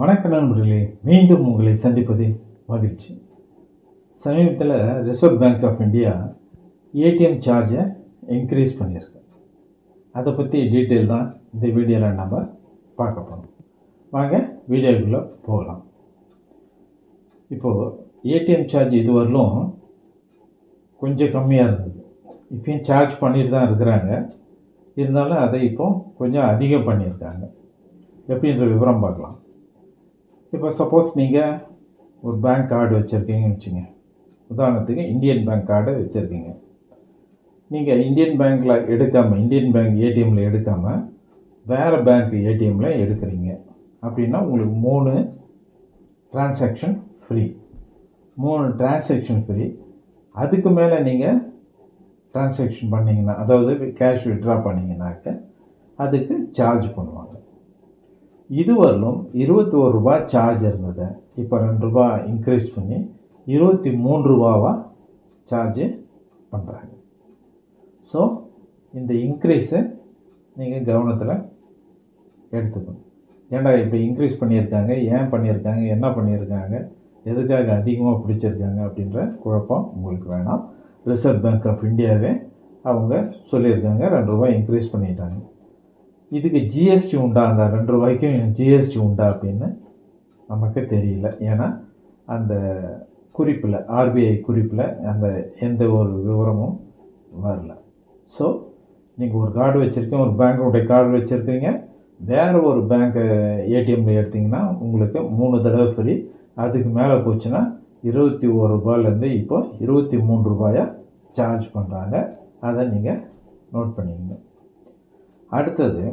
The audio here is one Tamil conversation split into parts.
வணக்க நண்பர்களே மீண்டும் உங்களை சந்திப்பதில் மகிழ்ச்சி. சமீபத்தில் Reserve Bank of India ATM சார்ஜை இன்க்ரீஸ் பண்ணியிருக்கு. அதை பற்றி டீட்டெயில் தான் இந்த வீடியோவில் நம்ம பார்க்க போகிறோம் வாங்க வீடியோக்குள்ளே போகலாம். இப்போது ஏடிஎம் சார்ஜ் இதுவரையிலும் கொஞ்சம் கம்மியாக இருந்தது. இப்பயும் சார்ஜ் பண்ணிட்டு தான் இருக்கிறாங்க. இருந்தாலும் அதை இப்போ கொஞ்சம் அதிகம் பண்ணியிருக்காங்க. எப்படின்ற விவரம் பார்க்கலாம். இப்போ சப்போஸ் நீங்கள் ஒரு பேங்க் கார்டு வச்சுருக்கீங்கன்னு வச்சுங்க. உதாரணத்துக்கு இந்தியன் பேங்க் கார்டு வச்சுருக்கீங்க. நீங்கள் இந்தியன் பேங்க்கில் எடுக்காமல் இந்தியன் பேங்க் ஏடிஎம்மில் எடுக்காமல் வேறு பேங்க் ஏடிஎம்மில் எடுக்கிறீங்க. அப்படின்னா உங்களுக்கு மூணு டிரான்சாக்ஷன் ஃப்ரீ மூணு டிரான்சாக்ஷன் ஃப்ரீ அதுக்கு மேலே நீங்கள் டிரான்சாக்ஷன் பண்ணிங்கன்னா அதாவது கேஷ் விட்ரா பண்ணிங்கனாக்க அதுக்கு சார்ஜ் பண்ணுவாங்க. இதுவரையிலும் இருபத்தி ஒரு ரூபா சார்ஜ் இருந்தது. இப்போ ரெண்டு ரூபா இன்க்ரீஸ் பண்ணி இருபத்தி மூணு ரூபாவாக சார்ஜு பண்ணுறாங்க ஸோ இந்த இன்க்ரீஸை நீங்கள் கவனத்தில் எடுத்துக்கணும். ஏன்டா இப்போ இன்க்ரீஸ் பண்ணியிருக்காங்க ஏன் பண்ணியிருக்காங்க என்ன பண்ணியிருக்காங்க எதுக்காக அதிகமாக பிடிச்சிருக்காங்க அப்படின்ற குழப்பம் உங்களுக்கு வேணாம். ரிசர்வ் பேங்க் ஆஃப் இந்தியாவே அவங்க சொல்லியிருக்காங்க ரெண்டு ரூபாய் இன்க்ரீஸ் பண்ணிட்டாங்க. இதுக்கு ஜிஎஸ்டி உண்டா அந்த ரெண்டு ரூபாய்க்கும் ஜிஎஸ்டி உண்டா அப்படின்னு நமக்கு தெரியல. ஏன்னா அந்த குறிப்பில் ஆர்பிஐ குறிப்பில் அந்த எந்த ஒரு விவரமும் வரல. ஸோ நீங்கள் ஒரு கார்டு வச்சுருக்கீங்க ஒரு பேங்க்குடைய கார்டு வச்சுருக்கீங்க வேறு ஒரு பேங்க்கு ஏடிஎம்மில் எடுத்திங்கன்னா உங்களுக்கு மூணு தடவை ஃப்ரீ அதுக்கு மேலே போச்சுன்னா இருபத்தி ஒரு ரூபாயிலேருந்து இப்போ இருபத்தி மூணு ரூபாயாக சார்ஜ் பண்ணுறாங்க அதை நீங்கள் நோட் பண்ணிக்கணும் அடுத்தது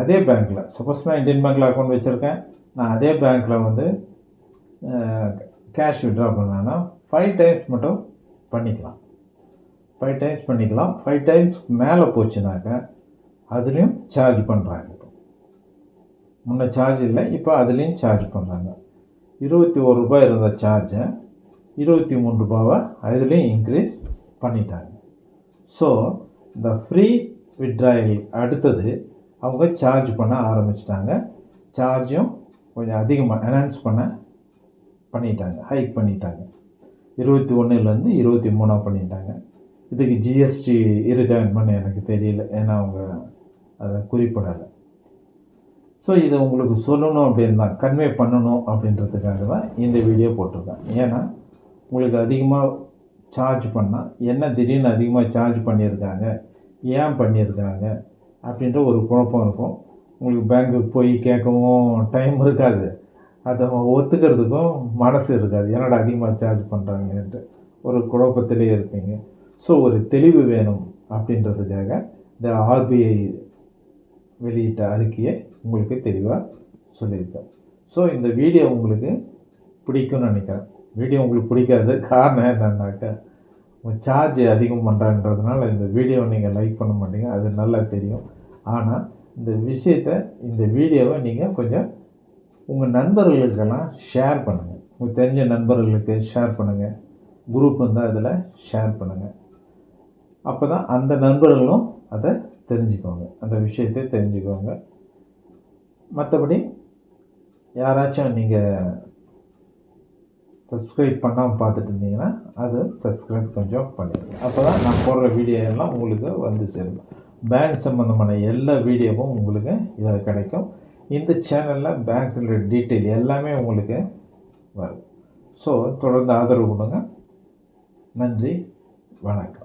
அதே பேங்க்கில் சப்போஸ் நான் இந்தியன் பேங்க்கில் அக்கௌண்ட் வச்சுருக்கேன் நான் அதே பேங்க்கில் வந்து கேஷ் விட்ரா பண்ணேன்னா ஃபைவ் டைம்ஸ் மட்டும் பண்ணிக்கலாம். ஃபைவ் டைம்ஸ் பண்ணிக்கலாம். ஃபைவ் டைம்ஸ் மேலே போச்சுனாக்க அதுலேயும் சார்ஜ் பண்ணுறாங்க இப்போ. முன்ன சார்ஜ் இல்லை இப்போ அதுலேயும் சார்ஜ் பண்ணுறாங்க இருபத்தி ஒரு ரூபாய் இருந்த சார்ஜை இருபத்தி மூணு ரூபாவை அதுலேயும் இன்க்ரீஸ் பண்ணிட்டாங்க. ஸோ இந்த ஃப்ரீ விட்ராயல் அடுத்தது அவங்க சார்ஜ் பண்ண ஆரம்பிச்சிட்டாங்க. சார்ஜும் கொஞ்சம் அதிகமாக என்ஹான்ஸ் பண்ண பண்ணிட்டாங்க ஹைக் பண்ணிட்டாங்க. இருபத்தி ஒன்றுலேருந்து இருபத்தி மூணாக பண்ணிட்டாங்க. இதுக்கு ஜிஎஸ்டி இருக்கா என்னன்னு எனக்கு தெரியல ஏன்னா அவங்க அதை குறிப்பிடலை. ஸோ இதை உங்களுக்கு சொல்லணும் அப்படின்னு தான் கன்வே பண்ணணும் அப்படின்றதுக்காக தான் இந்த வீடியோ போட்டிருக்கேன். ஏன்னா உங்களுக்கு அதிகமாக சார்ஜ் பண்ணால் என்ன திடீர்னு அதிகமாக சார்ஜ் பண்ணியிருக்காங்க ஏன் பண்ணியிருக்காங்க அப்படின்ற ஒரு குழப்பம் இருக்கும். உங்களுக்கு பேங்க்குக்கு போய் கேட்கவும் டைம் இருக்காது. அதை ஒத்துக்கிறதுக்கும் மனசு இருக்காது. என்னடா அதிகமாக சார்ஜ் பண்ணுறாங்கன்ட்டு ஒரு குழப்பத்திலே இருப்பீங்க. ஸோ ஒரு தெளிவு வேணும் அப்படின்றதுக்காக இந்த ஆர்பிஐ வெளியிட்ட அறிக்கையை உங்களுக்கு தெளிவாக சொல்லியிருக்கேன். ஸோ இந்த வீடியோ உங்களுக்கு பிடிக்கும்னு நினைக்கிறேன். வீடியோ உங்களுக்கு பிடிக்காத காரணம் என்னன்னாக்கா சார்ஜ் அதிகம் பண்ணுறான்றதுனால இந்த வீடியோவை நீங்கள் லைக் பண்ண மாட்டீங்க. அது நல்லா தெரியும். ஆனால் இந்த விஷயத்தை இந்த வீடியோவை நீங்கள் கொஞ்சம் உங்கள் நண்பர்களுக்கெல்லாம் ஷேர் பண்ணுங்கள் உங்களுக்கு தெரிஞ்ச நண்பர்களுக்கு ஷேர் பண்ணுங்கள் குரூப் இருந்தால் அதில் ஷேர் பண்ணுங்கள் அப்போ தான் அந்த நண்பர்களும் அதை தெரிஞ்சுக்குவாங்க. அந்த விஷயத்தை தெரிஞ்சுக்குவாங்க. மற்றபடி யாராச்சும் நீங்கள் சப்ஸ்கிரைப் பண்ணாமல் பார்த்துட்டு இருந்தீங்கன்னா அது சப்ஸ்கிரைப் கொஞ்சம் பண்ணிடுங்க. அப்போ தான் நான் போடுற வீடியோ எல்லாம் உங்களுக்கு வந்து சேரும். பேங்க் சம்மந்தமான எல்லா வீடியோவும் உங்களுக்கு இதில் கிடைக்கும். இந்த சேனலில் பேங்க்கில் டீட்டெயில் எல்லாமே உங்களுக்கு வரும். ஸோ தொடர்ந்து ஆதரவு கொடுங்க. நன்றி. வணக்கம்.